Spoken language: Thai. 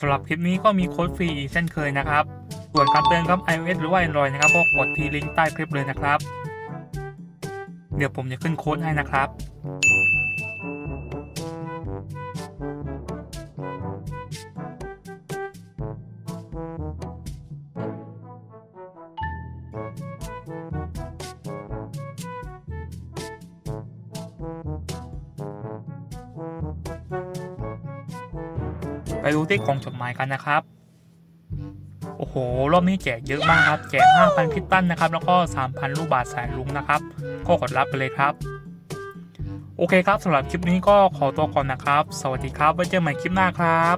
สำหรับคลิปนี้ก็มีโค้ดฟรีเช่นเคยนะครับ ส่วนการเตือนครับ iOS หรือว่า Android นะครับก็กดที่ลิงก์ใต้คลิปเลยนะครับ เดี๋ยวผมจะขึ้นโค้ดให้นะครับ ไปดูที่กล่องจดหมายกันนะครับ โอ้โห รอบนี้แจกเยอะมากครับ แจก 5,000พิตตันนะครับ แล้วก็ 3,000 ลูกบาทสายลุงนะครับ ก็กดรับไปเลยครับ โอเคครับสำหรับคลิปนี้ก็ขอตัวก่อนนะครับ สวัสดีครับ ไว้เจอใหม่คลิปหน้าครับ